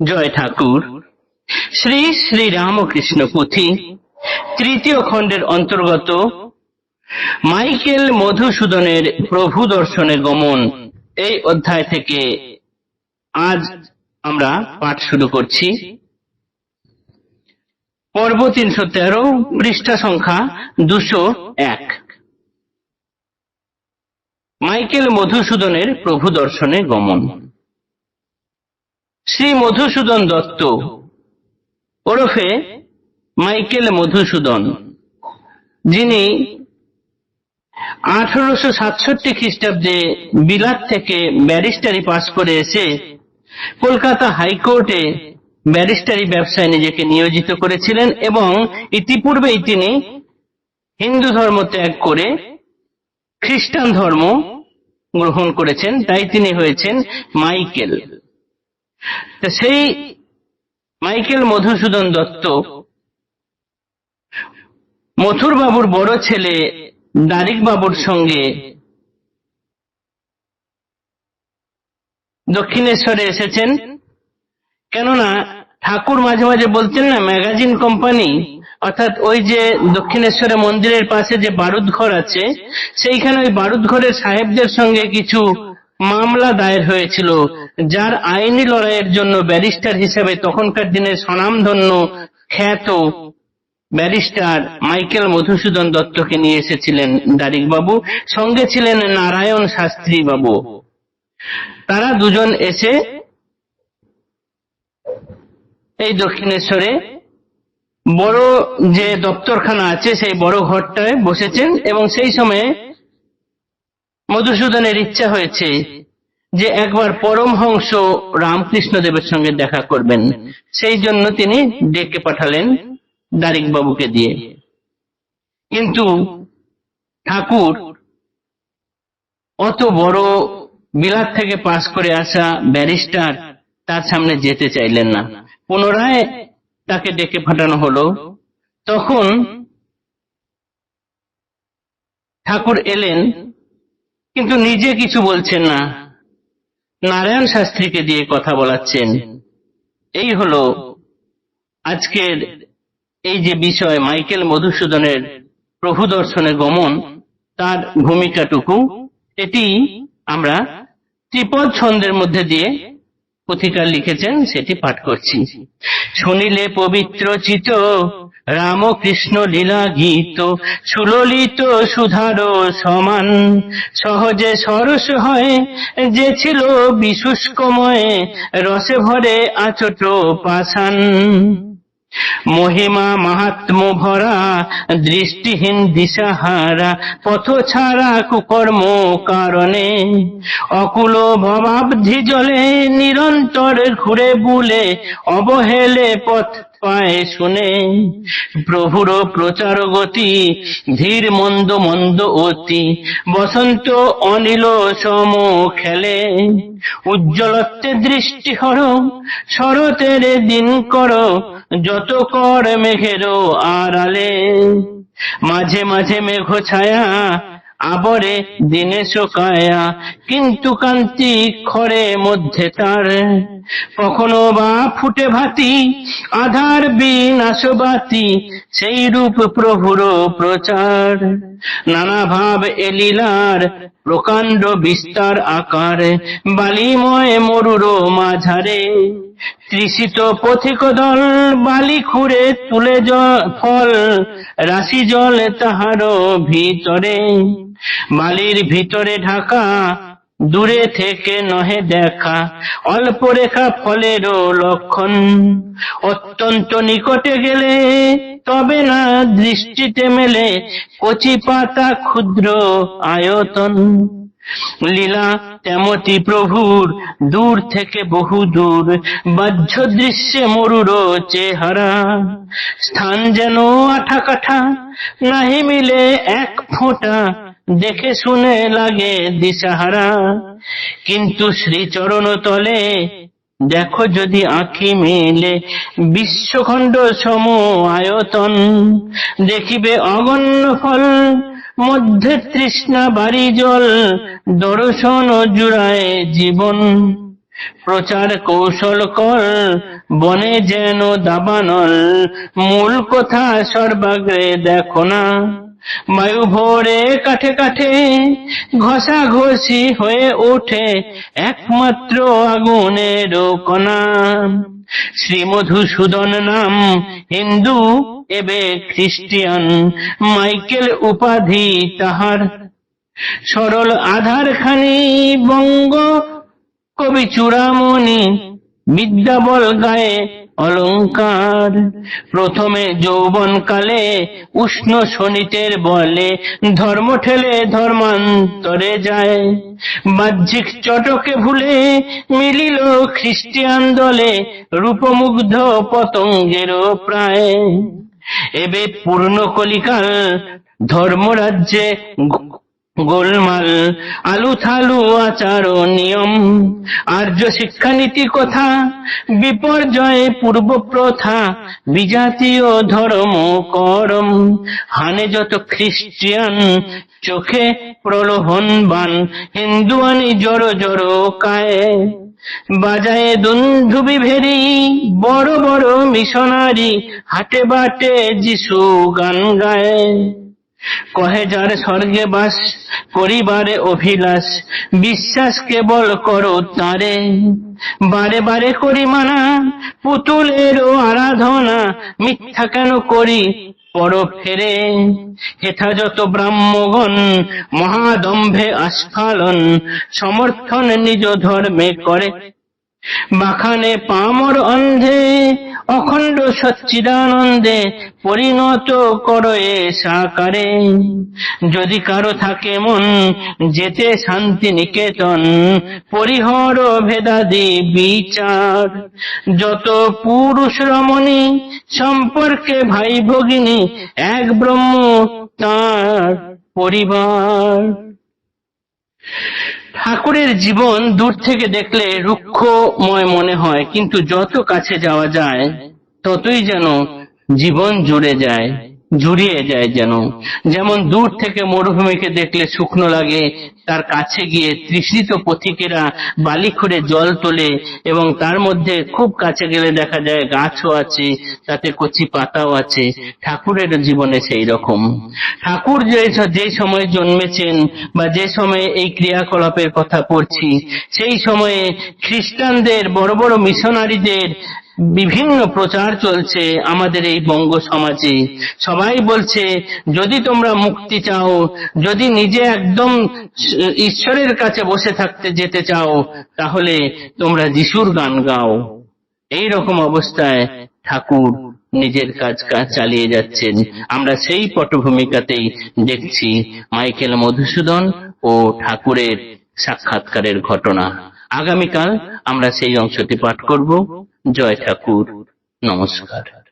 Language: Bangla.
জয় ঠাকুর। শ্রী শ্রী রামকৃষ্ণ পুঁথি তৃতীয় খণ্ডের অন্তর্গত মাইকেল মধুসূদনের প্রভু দর্শনে গমন। এই অধ্যায় থেকে আজ আমরা পাঠ শুরু করছি। পর্ব তিনশো তেরো, পৃষ্ঠা সংখ্যা দুশো এক। মাইকেল মধুসূদনের প্রভু দর্শনে গমন। শ্রী মধুসূদন দত্ত। ওরফে মাইকেল মধুসূদন, যিনি আঠারোশো সাতষট্টি খ্রিস্টাব্দে বিলাত থেকে ব্যারিস্টারি পাশ করে এসে কলকাতা হাইকোর্টে ব্যারিস্টারি ব্যবসায় নিজেকে নিয়োজিত করেছিলেন এবং ইতিপূর্বেই তিনি হিন্দু ধর্ম ত্যাগ করে খ্রিস্টান ধর্ম গ্রহণ করেছেন। তাই তিনি হয়েছেন মাইকেল। সেই মাইকেল মধুসূদন দত্ত মথুর বাবুর বড় ছেলে দারিক বাবুর সঙ্গে দক্ষিণেশ্বরে এসেছেন। কেননা ঠাকুর মাঝে মাঝে বলতেন না, ম্যাগাজিন কোম্পানি, অর্থাৎ ওই যে দক্ষিণেশ্বরে মন্দিরের পাশে যে বারুদ ঘর আছে, সেইখানে ওই বারুদ ঘরের সাহেবদের সঙ্গে কিছু মামলা দায়ের হয়েছিল, যার আইনি লড়াইয়ের জন্য ব্যারিস্টার হিসেবে তখনকার দিনে স্বনামধন্য খ্যাত ব্যারিস্টার মাইকেল মধুসূদন দত্তকে নিয়ে এসেছিলেন দারিক বাবু সঙ্গে ছিলেন নারায়ণ শাস্ত্রী বাবু তারা দুজন এসে এই দক্ষিণেশ্বরে বড় যে দপ্তরখানা আছে, সেই বড় ঘরটায় বসেছেন এবং সেই সময়ে মধুসূদনের ইচ্ছা হয়েছে যে একবার পরমহংস রামকৃষ্ণ দেবের সঙ্গে দেখা করবেন। সেই জন্য তিনি ডেকে পাঠালেন দারিক বাবুকে দিয়ে। কিন্তু ঠাকুর, অত বড় বিলাত থেকে পাশ করে আসা ব্যারিস্টার তার সামনে যেতে চাইলেন না। পুনরায় তাকে ডেকে পাঠানো হলো। তখন ঠাকুর এলেন কিন্তু নিজে কিছু বলছেন না। নারায়ণ শাস্ত্রীকে দিয়ে কথা বলাচ্ছেন। এই হলো আজকের এই যে বিষয়, মাইকেল মধুসূদনের প্রভু দর্শনে গমন, তার ভূমিকাটুকু, এটি আমরা ত্রিপদ ছন্দের মধ্যে দিয়ে পথিকার লিখেছেন, সেটি পাঠ করছি। শুনিলে পবিত্র চিত রামকৃষ্ণ লীলা গীত সুললিত সুধার সমান। সহজে সরস হয়, যে ছিল বিশুষ্কময়, রসে ভরে আচট পাষাণ। মহিমা মাহাত্ম ভরা, দৃষ্টিহীন দিশাহারা, পথ ছাড়া কুকর্ম কারণে। অকুল ভবাব্ধি জলে নিরন্তর ঘুরে বুলে, অবহেলে পথ পায় শুনে প্রভুর প্রচার গতি ধীর মন্দ মন্দ অতি। বসন্ত অনিল সম খেলে উজ্জ্বলত্বে দৃষ্টি হর শরতের দিন কর যত কর মেঘেরও আড়ালে। মাঝে মাঝে মেঘ ছায়া আবরে দিনে শোকায়া, কিন্তু কান্তি খরে মধ্যে তার। কখনো বা ফুটে ভাতি, আধার বিনাশবাতি সেই রূপ প্রভুর প্রচার। নানা ভাব এলিলার প্রকাণ্ড বিস্তার আকার, বালিময় মরুর মাঝারে। তৃষিত পথিক দল বালি খুঁড়ে তুলে ফল, রাশি জল তাহার ভিতরে। বালির ভিতরে ঢাকা দূরে থেকে নহে দেখা, অল্প রেখা ফলেরও লক্ষণ। অত্যন্ত নিকটে গেলে তবে না, দৃষ্টিতে মেলে কচি পাতা ক্ষুদ্র আয়তন। লীলা তেমতি প্রভুর দূর থেকে বহু দূর, বাহ্য দৃশ্যে মরুর চেহারা। স্থান যেন আঠা কাঠা নাহি মিলে এক ফোঁটা দেখে শুনে লাগে দিশাহারা। কিন্তু শ্রীচরণ তলে দেখো যদি আঁখি মেলে বিশ্বখণ্ড সম আয়তন। দেখিবে অগণ্য ফল, মধ্যে তৃষ্ণা বাড়ি জল, দর্শন জুড়ায় জীবন। প্রচার কৌশল কর, বনে যেন দাবানল, মূল কথা সর্বাগ্রে দেখো না। বায়ু ভোরে কাঠে কাঠে ঘষা ঘষি হয়ে ওঠে একমাত্র আগুনের কণা। শ্রী মধুসূদন নাম হিন্দু, এবে খ্রিস্টিয়ান, মাইকেল উপাধি তাহার। সরল আধার খানি বঙ্গ কবি চূড়ামণি বিদ্যা বল গায়ে অলঙ্কার। প্রথমে যৌবন কালে উষ্ণ শনিতের বলে ধর্ম ঠেলে ধর্মান্তরে যায়। বাহ্যিক চটকে ভুলে মিলিল খ্রিস্টিয়ান দলে রূপমুগ্ধ পতঙ্গেরও প্রায়। এবে পূর্ণ কলিকাল ধর্মরাজ্যে গোলমাল আলু থালু আচার ও নিয়ম। আর্য শিক্ষানীতি কথা, বিপর্যয়ে পূর্ব প্রথা, বিজাতীয় ধর্ম করম। হানে যত খ্রিস্টিয়ান, চোখে প্রলোভন বান, হিন্দুয়ানি জড়ো জড়ো কায়ে। বাজায়ে দুন্ধুবি ভেরি বড় বড় মিশনারি, হাটে বাটে যিশু গান গায়। কহে যার স্বর্গে বাস করিবারে অভিলাষ, বিশ্বাস কেবল করো তারে। বারে বারে করি মানা পুতুলেরও আরাধনা, মিথ্যা কেন করি পর ফেরে হেথা যত ব্রাহ্মগণ, মহাদম্ভে আস্ফালন, সমর্থন নিজ ধর্মে করে বাখানে পামর অন্ধে, অখণ্ড সচ্চিদানন্দে পরিণত করো এ সাকারে। যদি কারও থাকে মন, যেতে শান্তি নিকেতন পরিহর ভেদাদি বিচার। যত পুরুষ রমণী, সম্পর্কে ভাই ভগিনী, এক ব্রহ্ম তার পরিবার। ঠাকুরের জীবন দূর থেকে দেখলে রুক্ষময় মনে হয়, কিন্তু যত কাছে যাওয়া যায়, ততই যেন জীবন জুড়ে যায়। জুড়িয়ে যায় যেন। যেমন দূর থেকে মরুভূমিকে দেখলে শুকনো লাগে, তার কাছে গিয়ে তৃষ্ণিত পথিকেরা বালি খুঁড়ে জল তোলে এবং তার মধ্যে খুব কাছে গেলে দেখা যায় গাছও আছে, তাতে কচি পাতাও আছে। ঠাকুরের জীবনে সেই রকম। ঠাকুর যে যে সময় জন্মেছেন বা যে সময়ে এই ক্রিয়াকলাপের কথা পড়ছি, সেই সময়ে খ্রিস্টানদের বড় বড় মিশনারিদের বিভিন্ন প্রচার চলছে আমাদের এই বঙ্গ সমাজে। সবাই বলছে, যদি তোমরা মুক্তি চাও, যদি নিজে একদম ঈশ্বরের কাছে বসে থাকতে যেতে চাও, তাহলে তোমরা যিশুর গান গাও। এই রকম অবস্থায় ঠাকুর নিজের কাজ কাজ চালিয়ে যাচ্ছেন। আমরা সেই পটভূমিকাতেই দেখছি মাইকেল মধুসূদন ও ঠাকুরের সাক্ষাৎকারের ঘটনা। আগামীকাল আমরা সেই অংশটি পাঠ করব। জয় ঠাকুর। নমস্কার।